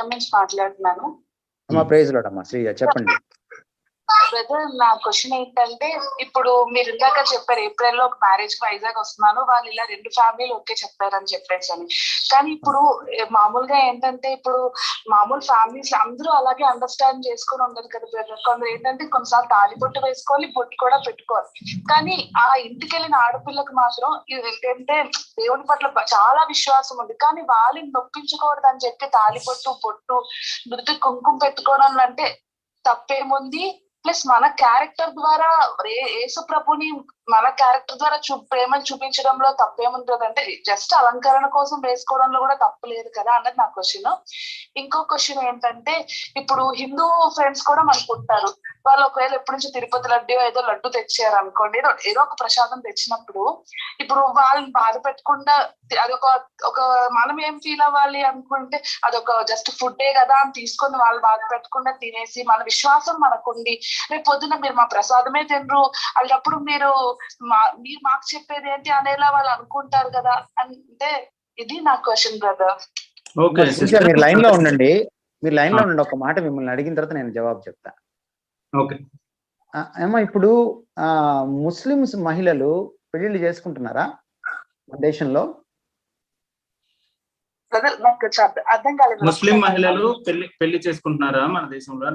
నుంచి మాట్లాడుతున్నాను. అమ్మా ప్రైజ్ లోడమ్మా శ్రీజ చెప్పండి. బ్రదర్ నా క్వశ్చన్ ఏంటంటే ఇప్పుడు మీరు ఇందాక చెప్పారు ఏప్రిల్లో ఒక మ్యారేజ్కి వైజాగ్ వస్తున్నాను వాళ్ళు ఇలా రెండు ఫ్యామిలీలు ఓకే చెప్పారని చెప్పేసి అని. కానీ ఇప్పుడు మామూలుగా ఏంటంటే ఇప్పుడు మామూలు ఫ్యామిలీస్ అందరూ అలాగే అండర్స్టాండ్ చేసుకొని ఉండదు కదా బ్రదర్ కొందరు ఏంటంటే కొన్నిసార్లు తాలి బొట్టు వేసుకోవాలి బొట్టు కూడా పెట్టుకోవాలి కానీ ఆ ఇంటికి వెళ్ళిన ఆడపిల్లకు మాత్రం ఇది ఏంటంటే దేవుని పట్ల చాలా విశ్వాసం ఉంది. కానీ వాళ్ళని నొప్పించకూడదు అని చెప్పి తాలి బొట్టు బొట్టు మృతి కుంకుమ పెట్టుకోవడం అంటే తప్పేముంది? ప్లస్ మన క్యారెక్టర్ ద్వారా ఏ- యేసు ప్రభుని మన క్యారెక్టర్ ద్వారా చూ ప్రేమను చూపించడంలో తప్పేముంటుంది అంటే జస్ట్ అలంకరణ కోసం వేసుకోవడంలో కూడా తప్పు లేదు కదా అన్నది నా క్వశ్చన్ ఇంకో క్వశ్చన్ ఏంటంటే ఇప్పుడు హిందూ ఫ్రెండ్స్ కూడా మనకు ఉంటారు. వాళ్ళు ఒకవేళ ఎప్పటి నుంచి తిరుపతి లడ్డు ఏదో లడ్డు తెచ్చారు అనుకోండి ఏదో ఏదో ఒక ప్రసాదం తెచ్చినప్పుడు ఇప్పుడు వాళ్ళని బాధ పెట్టకుండా అదొక ఒక మనం ఏం ఫీల్ అవ్వాలి అనుకుంటే అదొక జస్ట్ ఫుడ్డే కదా అని తీసుకొని వాళ్ళు బాధ పెట్టకుండా తినేసి మన విశ్వాసం మనకుండి రేపు పొద్దున మీరు మా ప్రసాదమే తినరు. అలాంటప్పుడు మీరు మా మీరు మాకు చెప్పేది ఏంటి అనేలా వాళ్ళు అనుకుంటారు కదా. అంటే ఇది నా క్వశ్చన్ బ్రదర్ ఓకే మీరు లైన్లో ఉండండి. మీరు లైన్లో ఉండండి. ఒక మాట మిమ్మల్ని అడిగిన తర్వాత నేను జవాబు చెప్తా. ఓకే. ఆ, ఏమ్మా ఇప్పుడు ఆ ముస్లిమ్స్ మహిళలు పెళ్ళిళ్ళు చేసుకుంటున్నారా? మన దేశంలో? ముస్లిం మహిళలు పెళ్ళి పెళ్ళి చేసుకుంటున్నారా మన దేశంలో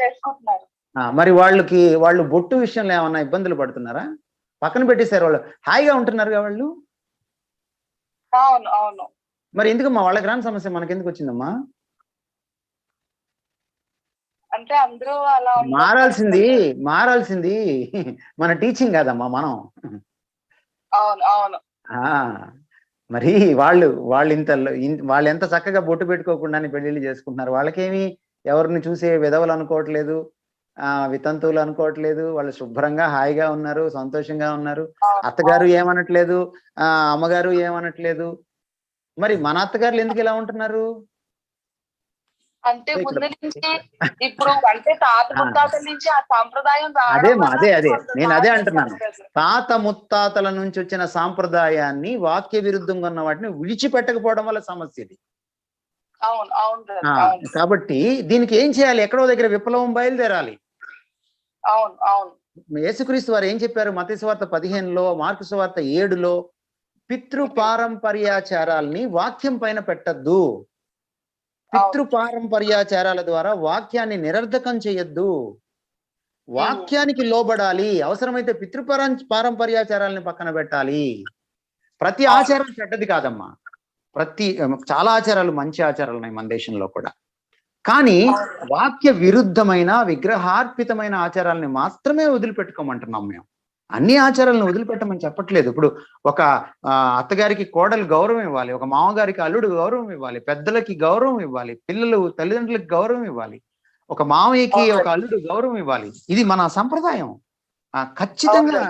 చేసుకుంటున్నారు. మరి వాళ్ళకి వాళ్ళు బొట్టు విషయంలో ఏమన్నా ఇబ్బందులు పడుతున్నారా? పక్కన పెట్టేశారు వాళ్ళు. హాయిగా ఉంటున్నారుగా వాళ్ళు? అవును అవును. మరి ఎందుకు మా వాళ్ళకి రాని సమస్య మనకెందుకు వచ్చిందమ్మా? అంటే అందరూ అలా. మారాల్సింది మారాల్సింది మన టీచింగ్ కాదమ్మా మనం. అవును అవును. మరి వాళ్ళు వాళ్ళు ఇంత వాళ్ళు ఎంత చక్కగా బొట్టు పెట్టుకోకుండానే పెళ్ళిళ్ళు చేసుకుంటున్నారు. వాళ్ళకేమి ఎవరిని చూసే విధవలు అనుకోవట్లేదు. వితంతువులు అనుకోవట్లేదు. వాళ్ళు శుభ్రంగా హాయిగా ఉన్నారు సంతోషంగా ఉన్నారు. అత్తగారు ఏమనట్లేదు ఆ అమ్మగారు ఏమనట్లేదు. మరి మన అత్తగారులు ఎందుకు ఇలా ఉంటున్నారు? అంటే ముందు నుంచి ఇప్పుడు అంటే తాత ముత్తాతల నుంచి ఆ సాంప్రదాయం అదే, అదే. కొంత నేను అదే అంటున్నాను. తాత ముత్తాతల నుంచి వచ్చిన సాంప్రదాయాన్ని వాక్య విరుద్ధంగా ఉన్న వాటిని విడిచిపెట్టకపోవడం వల్ల సమస్య ఇది. కాబట్టి దీనికి ఏం చేయాలి? ఎక్కడో దగ్గర విప్లవం బయలుదేరాలి. అవును అవును. యేసుక్రీస్తు వారు ఏం చెప్పారు? మత సువార్త పదిహేనులో మార్కు సువార్త ఏడులో పితృ పారంపర్యాచారాల్ని వాక్యం పైన పెట్టద్దు. పితృ పారంపర్యాచారాల ద్వారా వాక్యాన్ని నిరర్ధకం చేయొద్దు. వాక్యానికి లోబడాలి. అవసరమైతే పితృపరం పారంపర్యాచారాలని పక్కన పెట్టాలి. ప్రతి ఆచారం చెడ్డది కాదమ్మా. ప్రతి చాలా ఆచారాలు మంచి ఆచారాలు ఉన్నాయి మన దేశంలో కూడా. కానీ వాక్య విరుద్ధమైన విగ్రహార్పితమైన ఆచారాలని మాత్రమే వదిలిపెట్టుకోమంటున్నాం మేము. అన్ని ఆచారాలను వదిలిపెట్టమని చెప్పట్లేదు. ఇప్పుడు ఒక అత్తగారికి కోడలు గౌరవం ఇవ్వాలి ఒక మామగారికి అల్లుడు గౌరవం ఇవ్వాలి పెద్దలకి గౌరవం ఇవ్వాలి పిల్లలు తల్లిదండ్రులకు గౌరవం ఇవ్వాలి ఒక మామయ్యకి ఒక అల్లుడు గౌరవం ఇవ్వాలి. ఇది మన సంప్రదాయం. ఖచ్చితంగా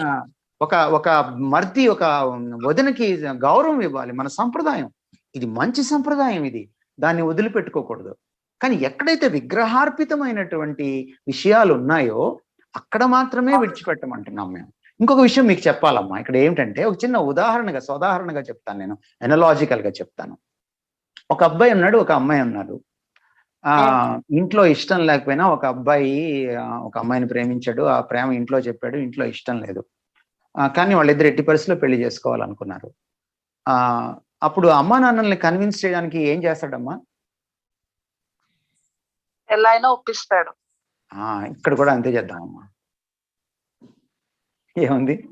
ఒక ఒక మర్ది ఒక వదినకి గౌరవం ఇవ్వాలి మన సంప్రదాయం. ఇది మంచి సంప్రదాయం ఇది. దాన్ని వదిలిపెట్టుకోకూడదు. కానీ ఎక్కడైతే విగ్రహార్పితమైనటువంటి విషయాలు ఉన్నాయో అక్కడ మాత్రమే విడిచిపెట్టమంటున్నాం మేము. ఇంకొక విషయం మీకు చెప్పాలమ్మా. ఇక్కడ ఏమిటంటే ఒక చిన్న ఉదాహరణగా సోదాహరణగా చెప్తాను నేను. ఎనలాజికల్గా చెప్తాను. ఒక అబ్బాయి ఉన్నాడు ఒక అమ్మాయి ఉన్నారు. ఆ ఇంట్లో ఇష్టం లేకపోయినా ఒక అబ్బాయి ఒక అమ్మాయిని ప్రేమించాడు. ఆ ప్రేమ ఇంట్లో చెప్పాడు ఇంట్లో ఇష్టం లేదు. కానీ వాళ్ళిద్దరు ఎట్టి పరిస్థితిలో పెళ్ళి చేసుకోవాలనుకున్నారు. ఆ అప్పుడు అమ్మా నాన్నల్ని కన్విన్స్ చేయడానికి ఏం చేస్తాడమ్మా? ఎలా అయినా ఒప్పిస్తాడు. ఆ ఇక్కడ కూడా అంతే చేద్దామమ్మా. ఏముంది?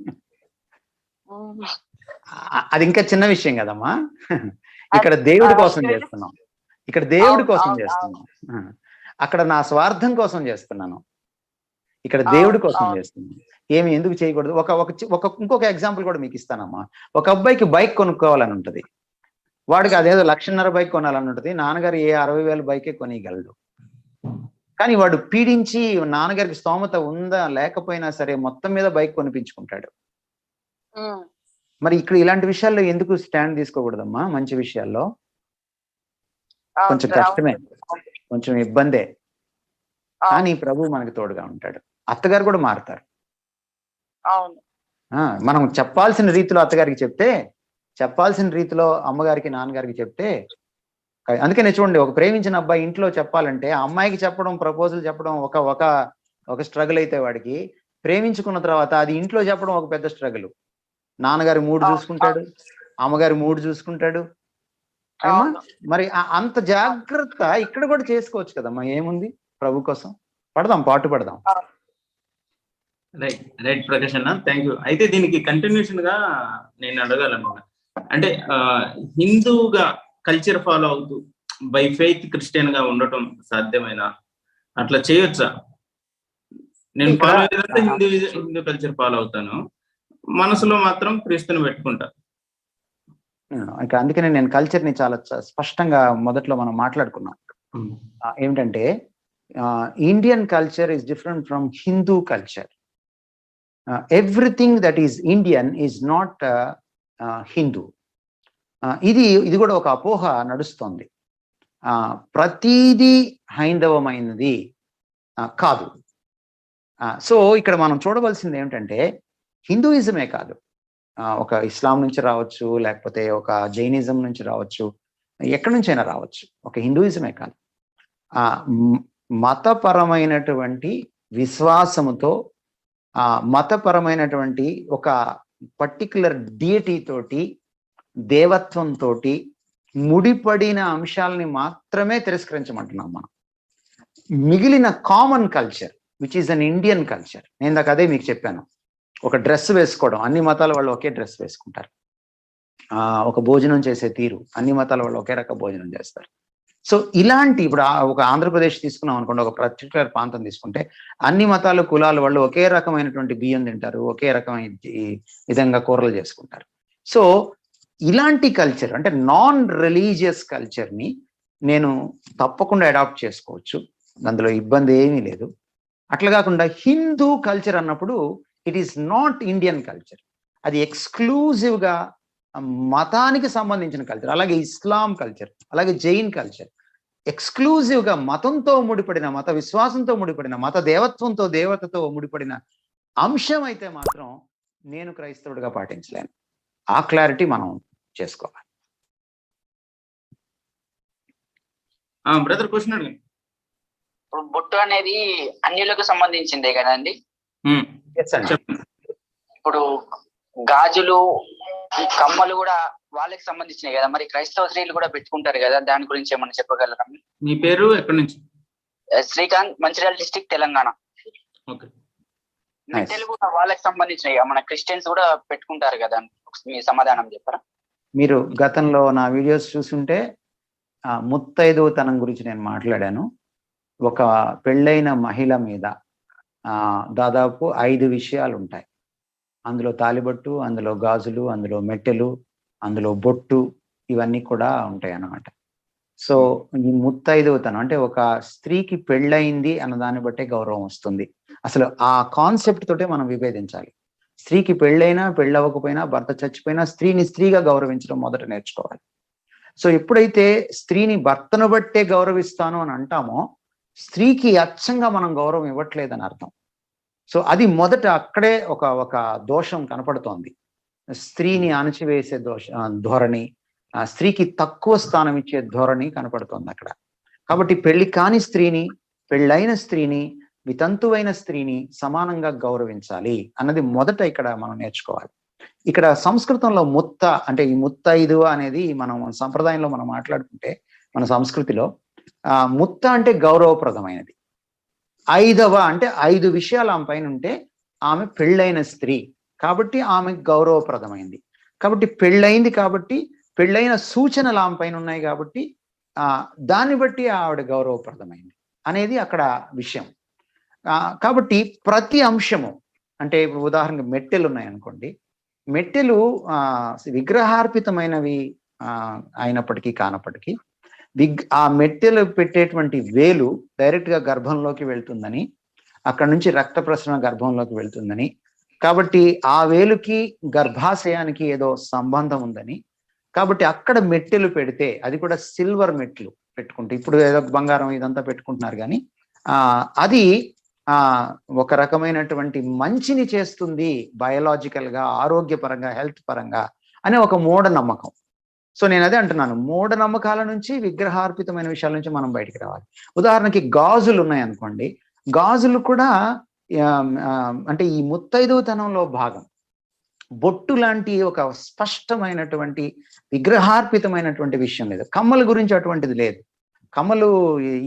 అది ఇంకా చిన్న విషయం కదమ్మా. ఇక్కడ దేవుడి కోసం చేస్తున్నాం. ఇక్కడ దేవుడి కోసం చేస్తున్నాం. అక్కడ నా స్వార్థం కోసం చేస్తున్నాను. ఇక్కడ దేవుడి కోసం. చేస్తున్నాను. ఏమి ఎందుకు చేయకూడదు? ఒక ఒక ఇంకొక ఎగ్జాంపుల్ కూడా మీకు ఇస్తానమ్మా. ఒక అబ్బాయికి బైక్ కొనుక్కోవాలని ఉంటది. వాడికి అదేదో లక్షన్నర బైక్ కొనాలని ఉంటది. నాన్నగారు ఏ అరవై వేల బైకే కొనియగలడు. కానీ వాడు పీడించి నాన్నగారికి స్తోమత ఉందా లేకపోయినా సరే మొత్తం మీద బైక్ కొనిపించుకుంటాడు. మరి ఇక్కడ ఇలాంటి విషయాల్లో ఎందుకు స్టాండ్ తీసుకోకూడదమ్మా? మంచి విషయాల్లో. కొంచెం. కష్టమే. కొంచెం ఇబ్బందే. కానీ ప్రభు మనకి తోడుగా ఉంటాడు. అత్తగారు కూడా మారుతారు. మనం చెప్పాల్సిన రీతిలో అత్తగారికి చెప్తే చెప్పాల్సిన రీతిలో అమ్మగారికి నాన్నగారికి చెప్తే అందుకనే చూడండి ఒక ప్రేమించిన అబ్బాయి ఇంట్లో చెప్పాలంటే ఆ అమ్మాయికి చెప్పడం ప్రపోజల్ చెప్పడం ఒక ఒక ఒక స్ట్రగుల్ అయితే వాడికి. ప్రేమించుకున్న తర్వాత అది ఇంట్లో చెప్పడం ఒక పెద్ద స్ట్రగుల్. నాన్నగారి మూడు చూసుకుంటాడు అమ్మగారి మూడు చూసుకుంటాడు. మరి ఆ- అంత జాగ్రత్త ఇక్కడ కూడా చేసుకోవచ్చు కదమ్మా ఏముంది? ప్రభు కోసం. పడదాం పాటు పడదాం. రైట్ రైట్ ప్రకాష్ అన్న థ్యాంక్ యూ అయితే దీనికి కంటిన్యూషన్గా నేను అడగాలనుకున్నా అంటే హిందూగా కల్చర్ ఫాలో అవుతూ బై ఫెయిత్ క్రిస్టియన్గా ఉండటం సాధ్యమేనా అట్లా చేయొచ్చా? నేను ఇక్కడ- ఫాలో అయ్యేదంతా హిందూ హిందూ కల్చర్ ఫాలో అవుతాను. మనసులో మాత్రం క్రీస్తుని పెట్టుకుంటా. ఇక అందుకనే నేను కల్చర్ని చాలా స్పష్టంగా మొదట్లో మనం మాట్లాడుకున్నాం. ఏమిటంటే Indian culture is different from Hindu culture. Everything that is Indian is not Hindu. ఇది ఇది కూడా ఒక అపోహ నడుస్తోంది. ఆ, ప్రతీది హైందవమైనది కాదు. సో ఇక్కడ మనం చూడవలసింది ఏమిటంటే హిందూయిజమే కాదు. ఒక ఇస్లాం నుంచి రావచ్చు లేకపోతే ఒక జైనిజం నుంచి రావచ్చు ఎక్కడి నుంచైనా రావచ్చు. ఒక హిందూయిజమే కాదు. ఆ మతపరమైనటువంటి విశ్వాసముతో ఆ మతపరమైనటువంటి ఒక పర్టికులర్ డియటీ తోటి దేవత్వంతో ముడిపడిన అంశాలని మాత్రమే తిరస్కరించమంటున్నాం మనం. మిగిలిన common culture which is an Indian culture నేను దాకా అదే మీకు చెప్పాను. ఒక డ్రెస్ వేసుకోవడం అన్ని మతాల వాళ్ళు ఒకే డ్రెస్ వేసుకుంటారు. ఆ ఒక భోజనం చేసే తీరు అన్ని మతాల వాళ్ళు ఒకే రకం భోజనం చేస్తారు. సో ఇలాంటి ఇప్పుడు ఒక ఆంధ్రప్రదేశ్ తీసుకున్నాం అనుకోండి ఒక పర్టికులర్ ప్రాంతం తీసుకుంటే అన్ని మతాలు కులాల వాళ్ళు ఒకే రకమైనటువంటి బియ్యం తింటారు ఒకే రకమైన విధంగా కూరలు చేసుకుంటారు. సో ఇలాంటి కల్చర్ అంటే నాన్ రిలీజియస్ కల్చర్ని నేను తప్పకుండా అడాప్ట్ చేసుకోవచ్చు. అందులో ఇబ్బంది ఏమీ లేదు. అట్లా కాకుండా హిందూ కల్చర్ అన్నప్పుడు it is not Indian culture అది ఎక్స్క్లూజివ్గా మతానికి సంబంధించిన కల్చర్ అలాగే ఇస్లాం కల్చర్ అలాగే జైన్ కల్చర్ ఎక్స్క్లూజివ్గా మతంతో ముడిపడిన మత విశ్వాసంతో ముడిపడిన మత దేవత్వంతో దేవతతో ముడిపడిన అంశం అయితే మాత్రం నేను క్రైస్తవుడిగా పాటించలేను. ఆ క్లారిటీ మనం చేసుకోవాలి. బ్రదర్ క్వశ్చన్ అడగండి. ఇప్పుడు బొట్టు అనేది అన్యులకు సంబంధించిందే కదండి ఇప్పుడు గాజులు ఈ కమ్మలు కూడా వాళ్ళకి సంబంధించినవి కదా? మరి క్రైస్తవ స్త్రీలు కూడా పెట్టుకుంటారు కదా? దాని గురించి ఏమన్నా చెప్పగలరా? మీ పేరు ఎక్కడి నుంచి? శ్రీకాంత్ మంచిర్యాల డిస్టిక్ తెలంగాణ. కూడా వాళ్ళకి సంబంధించినవి మన క్రిస్టియన్స్ కూడా పెట్టుకుంటారు కదా? మీ సమాధానం చెప్పరా? మీరు గతంలో నా వీడియోస్ చూసుంటే ఆ, ముత్తైదుతనం గురించి నేను మాట్లాడాను. ఒక పెళ్ళైన మహిళ మీద ఆ, దాదాపు ఐదు విషయాలు ఉంటాయి అందులో తాలిబొట్టు అందులో గాజులు అందులో మెట్టెలు అందులో బొట్టు ఇవన్నీ కూడా ఉంటాయి అన్నమాట సో ఈ ముత్తైదుతనం అంటే ఒక స్త్రీకి పెళ్ళయింది అన్న దాన్ని బట్టే గౌరవం వస్తుంది. అసలు ఆ కాన్సెప్ట్ తోటే మనం విభేదించాలి. స్త్రీకి పెళ్ళైనా పెళ్ళవకపోయినా భర్త చచ్చిపోయినా స్త్రీని స్త్రీగా గౌరవించడం మొదట నేర్చుకోవాలి. సో ఎప్పుడైతే స్త్రీని భర్తను బట్టే గౌరవిస్తాను అని అంటామో స్త్రీకి అచ్చంగా మనం గౌరవం ఇవ్వట్లేదని అర్థం. సో అది మొదట అక్కడే ఒక ఒక దోషం కనపడుతోంది. స్త్రీని అణచివేసే దోష ధోరణి ఆ స్త్రీకి తక్కువ స్థానం ఇచ్చే ధోరణి కనపడుతోంది అక్కడ. కాబట్టి పెళ్ళి కాని స్త్రీని పెళ్ళైన స్త్రీని వితంతువైన స్త్రీని సమానంగా గౌరవించాలి అన్నది మొదట ఇక్కడ మనం నేర్చుకోవాలి. ఇక్కడ సంస్కృతంలో ముత్త అంటే ఈ ముత్త ముత్తైదు అనేది మనం సంప్రదాయంలో మనం మాట్లాడుకుంటే మన సంస్కృతిలో ఆ ముత్త అంటే గౌరవప్రదమైనది. ఐదవ అంటే ఐదు విషయాలు ఆమె పైన ఉంటే ఆమె పెళ్ళైన స్త్రీ కాబట్టి ఆమె గౌరవప్రదమైంది. కాబట్టి పెళ్ళైంది కాబట్టి పెళ్ళైన సూచనలు ఆమె పైన ఉన్నాయి కాబట్టి ఆ దాన్ని బట్టి ఆవిడ గౌరవప్రదమైంది అనేది అక్కడ విషయం. కాబట్టి ప్రతి అంశము అంటే ఇప్పుడు ఉదాహరణకు మెట్టెలు ఉన్నాయి అనుకోండి మెట్టెలు విగ్రహార్పితమైనవి అయినప్పటికీ కానప్పటికీ విగ్ ఆ మెట్టెలు పెట్టేటువంటి వేలు డైరెక్ట్గా గర్భంలోకి వెళ్తుందని అక్కడ నుంచి రక్త ప్రసరణ గర్భంలోకి వెళ్తుందని కాబట్టి ఆ వేలుకి గర్భాశయానికి ఏదో సంబంధం ఉందని కాబట్టి అక్కడ మెట్టెలు పెడితే అది కూడా సిల్వర్ మెట్లు పెట్టుకుంటే ఇప్పుడు ఏదో బంగారం ఇదంతా పెట్టుకుంటున్నారు కానీ అది ఒక రకమైనటువంటి మంచిని చేస్తుంది బయలాజికల్గా ఆరోగ్యపరంగా హెల్త్ పరంగా అనే ఒక మూఢనమ్మకం. సో నేను అదే అంటున్నాను. మూఢనమ్మకాల నుంచి విగ్రహార్పితమైన విషయాల నుంచి మనం బయటికి రావాలి. ఉదాహరణకి గాజులు ఉన్నాయి అనుకోండి గాజులు కూడా అంటే ఈ ముత్తైదుతనంలో భాగం. బొట్టు లాంటి ఒక స్పష్టమైనటువంటి విగ్రహార్పితమైనటువంటి విషయం లేదు. కమ్మల గురించి అటువంటిది లేదు. కమ్మలు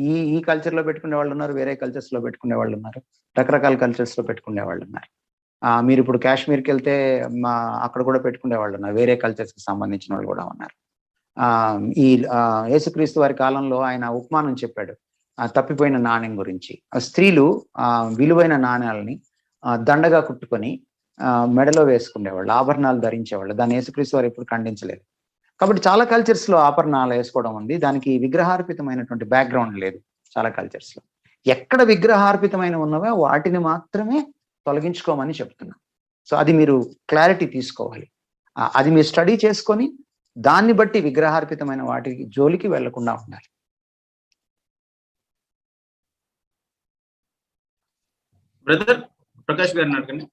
ఈ ఈ కల్చర్లో పెట్టుకునే వాళ్ళు ఉన్నారు వేరే కల్చర్స్లో పెట్టుకునే వాళ్ళు ఉన్నారు రకరకాల కల్చర్స్లో పెట్టుకునే వాళ్ళు ఉన్నారు. ఆ మీరు ఇప్పుడు కాశ్మీర్కి వెళ్తే మా అక్కడ కూడా పెట్టుకునే వాళ్ళు ఉన్నారు వేరే కల్చర్స్కి సంబంధించిన వాళ్ళు కూడా ఉన్నారు. ఆ ఈ యేసుక్రీస్తు వారి కాలంలో ఆయన ఉపమానం చెప్పాడు ఆ తప్పిపోయిన నాణ్యం గురించి. స్త్రీలు ఆ విలువైన నాణ్యాలని దండగా కుట్టుకొని మెడలో వేసుకునేవాళ్ళు ఆభరణాలు ధరించేవాళ్ళు. దాన్ని యేసుక్రీస్తు వారు ఎప్పుడు ఖండించలేదు. కాబట్టి చాలా కల్చర్స్లో ఆభరణాలు వేసుకోవడం ఉంది దానికి విగ్రహార్పితమైనటువంటి బ్యాక్గ్రౌండ్ లేదు చాలా కల్చర్స్లో. ఎక్కడ విగ్రహార్పితమైన ఉన్నవో వాటిని మాత్రమే తొలగించుకోమని చెప్తున్నా. సో అది మీరు క్లారిటీ తీసుకోవాలి. అది మీరు స్టడీ చేసుకొని దాన్ని బట్టి విగ్రహార్పితమైన వాటికి జోలికి వెళ్ళకుండా ఉండాలి. బ్రదర్ ప్రకాష్ గారిని అడగండి